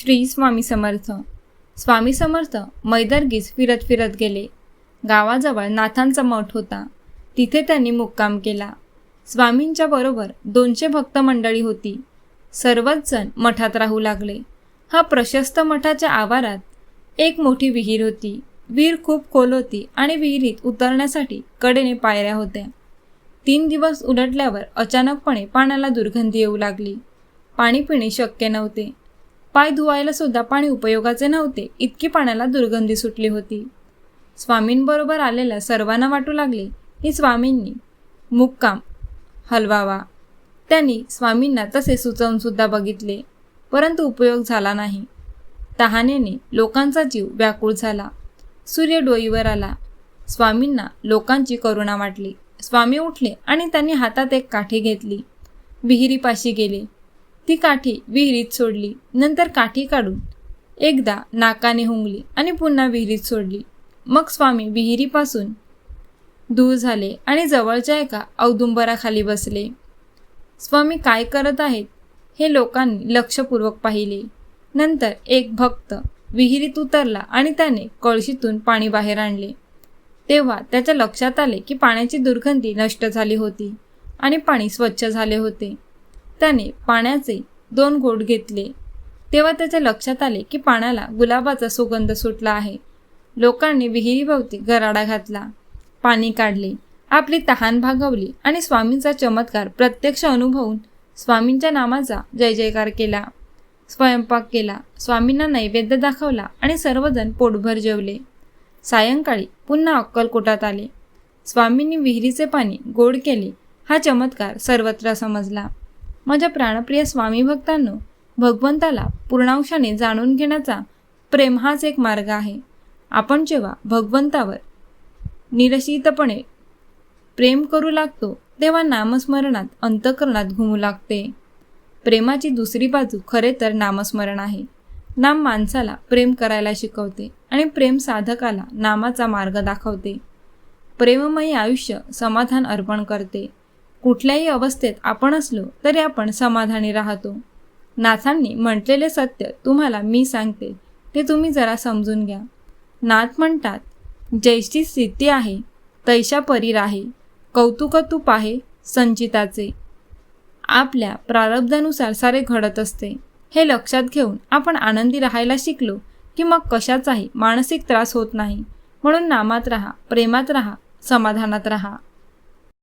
श्री स्वामी समर्थ. स्वामी समर्थ मैदर्गीस फिरत फिरत गेले. गावाजवळ नाथांचा मठ होता. तिथे त्यांनी मुक्काम केला. स्वामींच्या बरोबर दोनशे भक्त मंडळी होती. सर्वच जण मठात राहू लागले. हा प्रशस्त मठाच्या आवारात एक मोठी विहीर होती. विहीर खूप खोल होती आणि विहिरीत उतरण्यासाठी कडेने पायऱ्या होत्या. तीन दिवस उलटल्यावर अचानकपणे पाण्याला दुर्गंधी येऊ लागली. पाणी पिणे शक्य नव्हते. पाय धुवायला सुद्धा पाणी उपयोगाचे नव्हते. इतकी पाण्याला दुर्गंधी सुटली होती. स्वामींबरोबर आलेल्या सर्वांना वाटू लागले की स्वामींनी मुक्काम हलवावा. त्यांनी स्वामींना तसे सुचवूनसुद्धा बघितले परंतु उपयोग झाला नाही. तहानेने लोकांचा जीव व्याकुळ झाला. सूर्य डोईवर आला. स्वामींना लोकांची करुणा वाटली. स्वामी उठले आणि त्यांनी हातात एक काठी घेतली. विहिरीपाशी गेले. ती काठी विहिरीत सोडली नंतर काठी काढून एकदा नाकाने हुंगली आणि पुन्हा विहिरीत सोडली. मग स्वामी विहिरीपासून दूर झाले आणि जवळच्या एका औदुंबराखाली बसले. स्वामी काय करत आहेत हे लोकांनी लक्षपूर्वक पाहिले. नंतर एक भक्त विहिरीत उतरला आणि त्याने कळशीतून पाणी बाहेर आणले. तेव्हा त्याच्या लक्षात आले की पाण्याची दुर्गंधी नष्ट झाली होती आणि पाणी स्वच्छ झाले होते. त्याने पाण्याचे दोन घोट घेतले. तेव्हा त्याच्या लक्षात आले की पाण्याला गुलाबाचा सुगंध सुटला आहे. लोकांनी विहिरीभोवती गराडा घातला. पाणी काढले. आपली तहान भागवली आणि स्वामींचा चमत्कार प्रत्यक्ष अनुभवून स्वामींच्या नामाचा जय जयकार केला. स्वयंपाक केला. स्वामींना नैवेद्य दाखवला आणि सर्वजण पोटभर जेवले. सायंकाळी पुन्हा अक्कलकोटात आले. स्वामींनी विहिरीचे पाणी गोड केले. हा चमत्कार सर्वत्र समजला. माझ्या प्राणप्रिय स्वामी भक्तांनो भगवंताला पूर्णांशाने जाणून घेण्याचा प्रेम हाच एक मार्ग आहे. आपण जेव्हा भगवंतावर निरशितपणे प्रेम करू लागतो तेव्हा नामस्मरणात अंतकरणात घुमू लागते. प्रेमाची दुसरी बाजू खरे तर नामस्मरण आहे. नाम माणसाला प्रेम करायला शिकवते आणि प्रेम साधकाला नामाचा मार्ग दाखवते. प्रेममयी आयुष्य समाधान अर्पण करते. कुठल्याही अवस्थेत आपण असलो तरी आपण समाधानी राहतो. नाथांनी म्हटलेले सत्य तुम्हाला मी सांगते ते तुम्ही जरा समजून घ्या. नाथ म्हणतात जैशी स्थिती आहे तैशा परीर आहे कौतुक आहे संचिताचे. आपल्या प्रारब्धानुसार सारे घडत असते. हे लक्षात घेऊन आपण आनंदी राहायला शिकलो की मग कशाचाही मानसिक त्रास होत नाही. म्हणून नामात राहा प्रेमात राहा समाधानात राहा.